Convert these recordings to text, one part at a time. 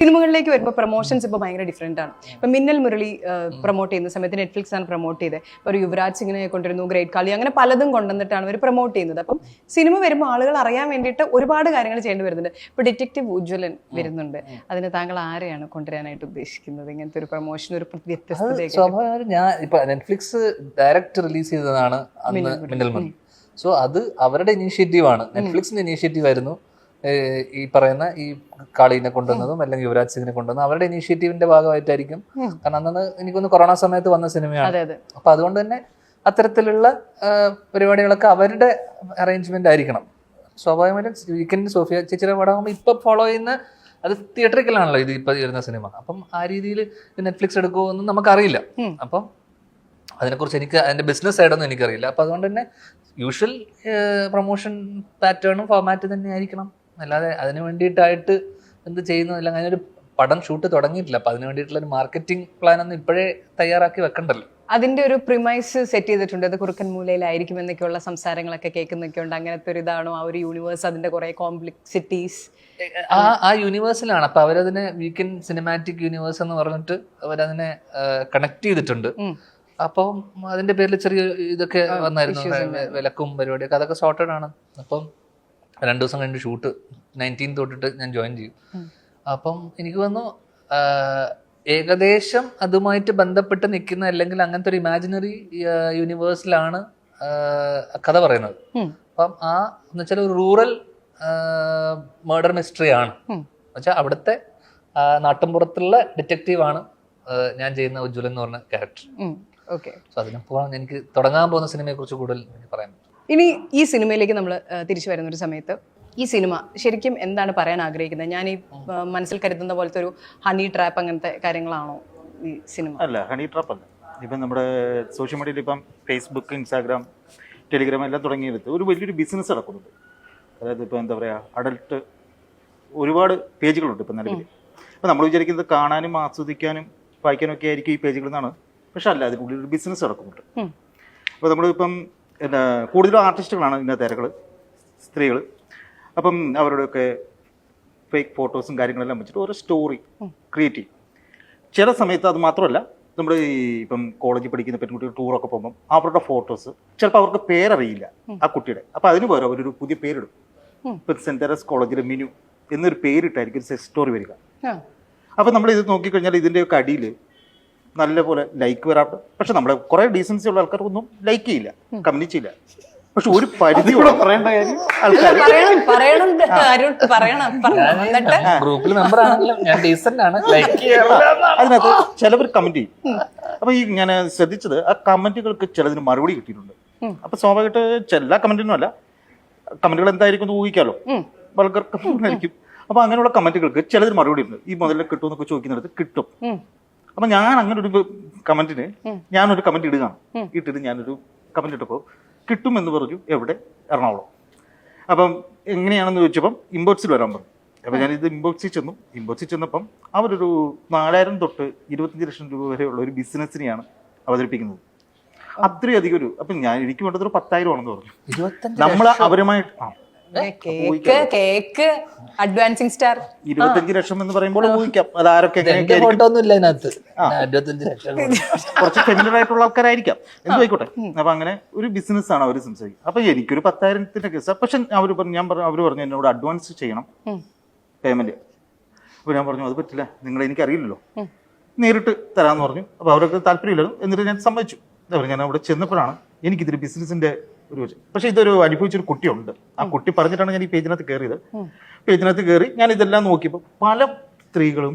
സിനിമകളിലേക്ക് വരുമ്പോൾ പ്രൊമോഷൻസ് ഇപ്പോൾ ഭയങ്കര ഡിഫറെന്റ് ആണ്. ഇപ്പം മിന്നൽ മുരളി പ്രൊമോട്ട് ചെയ്യുന്ന സമയത്ത് നെറ്റ്ഫ്ലിക്സ് ആണ് പ്രൊമോട്ട് ചെയ്തത് ഒരു യുവരാജ് സിംഗിനെ കൊണ്ടുവരുന്നു ഗ്രേറ്റ് കളി അങ്ങനെ പലതും കൊണ്ടുവന്നിട്ടാണ് അവർ പ്രൊമോട്ട് ചെയ്യുന്നത്. അപ്പം സിനിമ വരുമ്പോൾ ആളുകൾ അറിയാൻ വേണ്ടിയിട്ട് ഒരുപാട് കാര്യങ്ങൾ ചെയ്യേണ്ടി വരുന്നുണ്ട്. ഇപ്പോൾ ഡിറ്റക്റ്റീവ് ഉജ്ജ്വലൻ വരുന്നുണ്ട്. അതിന് താങ്കൾ ആരെയാണ് കൊണ്ടുവരാനായിട്ട് ഉദ്ദേശിക്കുന്നത്? ഇങ്ങനത്തെ ഒരു പ്രൊമോഷൻ ഒരു വ്യത്യസ്തതയൊക്കെ? സ്വാഭാവികമായിട്ടും ഞാൻ ഇപ്പൊ നെറ്റ്ഫ്ലിക്സ് ഡയറക്റ്റ് റിലീസ് ചെയ്തതാണ് മിന്നൽ മുരളി. സോ അത് അവരുടെ ഇനീഷ്യേറ്റീവ് ആണ്. നെറ്റ്ഫ്ലിക്സിന്റെ ഇനീഷ്യേറ്റീവ് ആയിരുന്നു. ഈ പറയുന്ന ഈ കാളീനെ കൊണ്ടുവന്നതും അല്ലെങ്കിൽ യുവരാജ് സിംഗിനെ കൊണ്ടുവന്നതും അവരുടെ ഇനീഷ്യേറ്റീവിന്റെ ഭാഗമായിട്ടായിരിക്കും. കാരണം അന്ന് എനിക്കൊന്ന് കൊറോണ സമയത്ത് വന്ന സിനിമയാണ്. അപ്പൊ അതുകൊണ്ട് തന്നെ അത്തരത്തിലുള്ള പരിപാടികളൊക്കെ അവരുടെ അറേഞ്ച്മെന്റ് ആയിരിക്കണം. സ്വാഭാവികമായിട്ടും വീക്കെൻഡ് സോഫിയ ചേച്ചിയുടെ പടമാകുമ്പോൾ ഇപ്പൊ ഫോളോ ചെയ്യുന്ന അത് തിയേറ്ററിക്കലാണല്ലോ ഇത് ഇപ്പൊ വരുന്ന സിനിമ. അപ്പം ആ രീതിയിൽ നെറ്റ്ഫ്ലിക്സ് എടുക്കുമോ എന്നും നമുക്കറിയില്ല. അപ്പം അതിനെക്കുറിച്ച് എനിക്ക് അതിന്റെ ബിസിനസ് സൈഡൊന്നും എനിക്കറിയില്ല. അപ്പൊ അതുകൊണ്ട് തന്നെ യൂഷ്വൽ പ്രൊമോഷൻ പാറ്റേണും ഫോർമാറ്റ് തന്നെ ആയിരിക്കണം. അല്ലാതെ അതിന് വേണ്ടിയിട്ടായിട്ട് എന്ത് ചെയ്യുന്നില്ല അതിനൊരു പടം ഷൂട്ട് തുടങ്ങിയിട്ടില്ല. അപ്പൊ അതിന് വേണ്ടിയിട്ടുള്ള ഒരു മാർക്കറ്റിംഗ് പ്ലാൻ ഒന്നും ഇപ്പോഴേ തയ്യാറാക്കി വെക്കണ്ടല്ലോ. അതിന്റെ ഒരു പ്രിമൈസ് സെറ്റ് ചെയ്തിട്ടുണ്ട്. അത് കുറുക്കൻ മൂലയിലായിരിക്കും എന്നൊക്കെയുള്ള സംസാരങ്ങളൊക്കെ കേൾക്കുന്നൊക്കെ ഉണ്ട്. അങ്ങനത്തെ ഒരു ഇതാണോ ആ ഒരു യൂണിവേഴ്സ് അതിന്റെ കുറെ കോംപ്ലക്സിറ്റീസ് ആ ആ യൂണിവേഴ്സിലാണ് അപ്പൊ അവരതിനെ വീക്കെൻഡ് സിനിമാറ്റിക് യൂണിവേഴ്സ് എന്ന് പറഞ്ഞിട്ട് അവരതിനെ കണക്ട് ചെയ്തിട്ടുണ്ട്. അപ്പൊ അതിന്റെ പേരിൽ ചെറിയ ഇതൊക്കെ വന്നായിരുന്നു. വിലക്കും പരിപാടിയൊക്കെ. അതൊക്കെ സോർട്ടഡ് ആണ്. അപ്പം രണ്ടു ദിവസം കഴിഞ്ഞ് ഷൂട്ട് നയന്റീൻ തൊട്ടിട്ട് ഞാൻ ജോയിൻ ചെയ്യും. അപ്പം എനിക്ക് വന്നു ഏകദേശം അതുമായിട്ട് ബന്ധപ്പെട്ട് നിൽക്കുന്ന അല്ലെങ്കിൽ അങ്ങനത്തെ ഒരു ഇമാജിനറി യൂണിവേഴ്സിലാണ് കഥ പറയുന്നത്. അപ്പം ആ എന്ന് വെച്ചാൽ ഒരു റൂറൽ മേർഡർ മിസ്റ്ററി ആണ് വെച്ചാൽ അവിടുത്തെ നാട്ടിൻപുറത്തുള്ള ഡിറ്റക്റ്റീവ് ആണ് ഞാൻ ചെയ്യുന്ന ഉജ്ജ്വലൻ എന്ന് പറഞ്ഞ ക്യാരക്ടർ ഓക്കെ സോ അതിനപ്പോൾ എനിക്ക് തുടങ്ങാൻ പോകുന്ന സിനിമയെ കുറിച്ച് കൂടുതൽ എനിക്ക് പറയാൻ പറ്റും. ഇനി ഈ സിനിമയിലേക്ക് നമ്മൾ തിരിച്ചു വരുന്ന ഒരു സമയത്ത് ഈ സിനിമ ശരിക്കും എന്താണ് പറയാൻ ആഗ്രഹിക്കുന്നത്? ഞാൻ ഈ മനസ്സിൽ കരുതുന്ന പോലത്തെ ഒരു ഹണി ട്രാപ്പ് അങ്ങനത്തെ കാര്യങ്ങളാണോ ഈ സിനിമ? അല്ല ഹണി ട്രാപ്പ് അല്ല. ഇപ്പം നമ്മുടെ സോഷ്യൽ മീഡിയയിൽ ഇപ്പം ഫേസ്ബുക്ക് ഇൻസ്റ്റാഗ്രാം ടെലിഗ്രാം എല്ലാം തുടങ്ങിയെടുത്ത് ഒരു വലിയൊരു ബിസിനസ് നടക്കുന്നുണ്ട്. അതായത് ഇപ്പോൾ എന്താ പറയുക അഡൽട്ട് ഒരുപാട് പേജുകളുണ്ട് ഇപ്പം നിലവിൽ അപ്പം നമ്മൾ വിചാരിക്കുന്നത് കാണാനും ആസ്വദിക്കാനും വായിക്കാനും ഒക്കെ ആയിരിക്കും ഈ പേജുകളിൽ നിന്നാണ്. പക്ഷെ അല്ല അതിനുള്ളിൽ ഒരു ബിസിനസ് നടക്കുന്നുണ്ട്. അപ്പോൾ നമ്മളിപ്പം എന്താ കൂടുതലും ആർട്ടിസ്റ്റുകളാണ് ഇന്നത്തെ തിരകൾ സ്ത്രീകൾ അപ്പം അവരുടെയൊക്കെ ഫേക്ക് ഫോട്ടോസും കാര്യങ്ങളെല്ലാം വെച്ചിട്ട് ഓരോ സ്റ്റോറി ക്രിയേറ്റ് ചെയ്യും. ചില സമയത്ത് അത് മാത്രമല്ല നമ്മൾ ഈ ഇപ്പം കോളേജിൽ പഠിക്കുന്ന പെൺകുട്ടികൾ ടൂറൊക്കെ പോകുമ്പം അവരുടെ ഫോട്ടോസ് ചിലപ്പോൾ അവർക്ക് പേരറിയില്ല ആ കുട്ടിയുടെ. അപ്പോൾ അതിന് പകരം അവരൊരു പുതിയ പേരിടും. ഇപ്പം സെന്റ് തെരസ് കോളേജിലെ മിനു എന്നൊരു പേരിട്ടായിരിക്കും ഒരു സ്റ്റോറി വരിക. അപ്പോൾ അപ്പം നമ്മൾ ഇത് നോക്കിക്കഴിഞ്ഞാൽ ഇതിന്റെയൊക്കെ അടിയിൽ നല്ലപോലെ ലൈക്ക് വരാറുണ്ട് പക്ഷെ നമ്മളെ കുറേ ഡീസൻസി ഉള്ള ആൾക്കാർക്കൊന്നും ലൈക്ക് ചെയ്യില്ല കമന്റ് ചെയ്യില്ല. പക്ഷെ ഒരു പരിധി പറയേണ്ട കാര്യം? ആൾക്കാർ ഗ്രൂപ്പിൽ മെമ്പർ ആണെങ്കിലും ഞാൻ ഡീസന്റ് ആണ്. ലൈക്ക് അതിനകത്ത് ചിലവർ കമന്റ് ചെയ്യും. അപ്പൊ ഈ ഞാൻ ശ്രദ്ധിച്ചത് ആ കമന്റുകൾക്ക് ചിലതിന് മറുപടി കിട്ടിയിട്ടുണ്ട്. അപ്പൊ സ്വാഭാവികമായിട്ട് ചില എല്ലാ കമന്റിനും അല്ല. കമന്റുകൾ എന്തായിരിക്കും എന്ന് ഊഹിക്കാലോ. വൾഗർ ആയിരിക്കും. അപ്പൊ അങ്ങനെയുള്ള കമന്റുകൾക്ക് ചിലതിന് മറുപടി ഉണ്ട്. ഈ മുതലിൽ കിട്ടുമെന്നൊക്കെ ചോദിക്കുന്നിടത്ത് കിട്ടും. അപ്പൊ ഞാൻ അങ്ങനെ ഒരു കമന്റിന്. ഞാനൊരു കമന്റ് ഇടുകയാണ്. ഇട്ടിട്ട് ഞാനൊരു കമന്റ് ഇട്ടപ്പോൾ കിട്ടും എന്ന് പറഞ്ഞു എവിടെ? എറണാകുളം. അപ്പം എങ്ങനെയാണെന്ന് ചോദിച്ചപ്പം ഇമ്പോർട്സിൽ വരാൻ പറഞ്ഞു. അപ്പം ഞാനിത് ഇമ്പോർട്സിൽ ചെന്നു. ഇമ്പോർട്സിൽ ചെന്നപ്പം അവരൊരു നാലായിരം തൊട്ട് ഇരുപത്തഞ്ച് ലക്ഷം രൂപ വരെയുള്ള ഒരു ബിസിനസ്സിനെയാണ് അവതരിപ്പിക്കുന്നത്. അത്രയധികം ഒരു അപ്പം ഞാൻ എനിക്ക് വേണ്ടത് ഒരു പത്തായിരം ആണെന്ന് പറഞ്ഞു നമ്മൾ അവരുമായിട്ട് ആ. കേക്ക് കേക്ക് അഡ്വാൻസിങ് സ്റ്റാർ ഇരുപത്തഞ്ച് ലക്ഷം എന്ന് പറയുമ്പോൾ ഊഹിക്കാം. അത് ആരൊക്കെ ഫോട്ടോ ഒന്നും ഇല്ല അതിനകത്ത് ഇരുപത്തഞ്ച് ലക്ഷം കുറച്ച് ഫെമിലർ ആയിട്ടുള്ള ആൾക്കാരായിരിക്കാം. എന്തായിക്കോട്ടെ അപ്പൊ അങ്ങനെ ഒരു ബിസിനസ് ആണ് അവർ സംസാരിക്കുന്നത്. അപ്പൊ എനിക്കൊരു പത്തായിരത്തിന്റെ കേസ് പക്ഷെ അവർ പറഞ്ഞു ഞാൻ പറഞ്ഞു അവർ പറഞ്ഞു എന്നോട് അഡ്വാൻസ് ചെയ്യണം. പേയ്മെന്റ് അപ്പൊ ഞാൻ പറഞ്ഞു അത് പറ്റില്ല. നിങ്ങൾ എനിക്ക് അറിയില്ലല്ലോ നേരിട്ട് തരാമെന്ന് പറഞ്ഞു. അപ്പൊ അവർക്ക് താല്പര്യമില്ലല്ലോ എന്നിട്ട് ഞാൻ സമ്മതിച്ചു. അവർ ഞാൻ അവിടെ ചെന്നപ്പോഴാണ് എനിക്കിതൊരു ബിസിനസിന്റെ ഒരു പക്ഷെ ഇതൊരു അനുഭവിച്ചൊരു കുട്ടിയുണ്ട്. ആ കുട്ടി പറഞ്ഞിട്ടാണ് ഞാൻ ഈ പേജിനകത്ത് കയറിയത്. പേജിനകത്ത് കയറി ഞാൻ ഇതെല്ലാം നോക്കിയപ്പോൾ പല സ്ത്രീകളും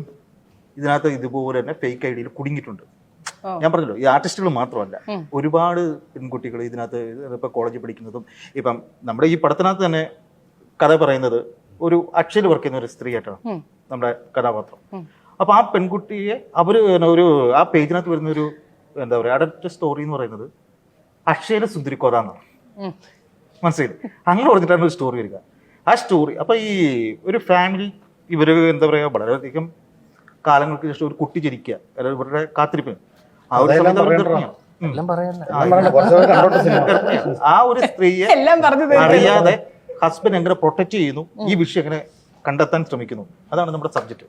ഇതിനകത്ത് ഇതുപോലെ തന്നെ ഫേക്ക് ഐ ഡിയിൽ കുടുങ്ങിയിട്ടുണ്ട്. ഞാൻ പറഞ്ഞല്ലോ ഈ ആർട്ടിസ്റ്റുകൾ മാത്രമല്ല ഒരുപാട് പെൺകുട്ടികൾ ഇതിനകത്ത് ഇപ്പൊ കോളേജിൽ പഠിക്കുന്നതും ഇപ്പം നമ്മുടെ ഈ പടത്തിനകത്ത് തന്നെ കഥ പറയുന്നത് ഒരു അക്ഷയിൽ വർക്ക് ചെയ്യുന്ന ഒരു സ്ത്രീ ആയിട്ടാണ് നമ്മുടെ കഥാപാത്രം. അപ്പൊ ആ പെൺകുട്ടിയെ അവർ ഒരു ആ പേജിനകത്ത് വരുന്ന ഒരു എന്താ പറയുക അടുത്ത സ്റ്റോറി എന്ന് പറയുന്നത് അക്ഷയിലെ സുന്ദരിക്കോത എന്നാണ്. ഉം. മനസ്സിലായില്ലേ? അങ്ങനെ പറഞ്ഞിട്ടാണ് ഒരു സ്റ്റോറി വരിക. ആ സ്റ്റോറി അപ്പൊ ഈ ഒരു ഫാമിലി ഇവർ എന്താ പറയാ വളരെയധികം കാലങ്ങൾക്ക് ശേഷം ഒരു കുട്ടി ജനിക്കുക. അല്ലെങ്കിൽ ഇവരുടെ കാത്തിരിപ്പ് ആ ഒരു സമയത്ത് അവർ ഗർഭിണിയാണ്. ആ ഒരു സ്ത്രീയെ. അറിയാതെ ഹസ്ബൻഡ് എങ്ങനെ പ്രൊട്ടക്ട് ചെയ്യുന്നു ഈ വിഷയം എങ്ങനെ കണ്ടെത്താൻ ശ്രമിക്കുന്നു. അതാണ് നമ്മുടെ സബ്ജക്റ്റ്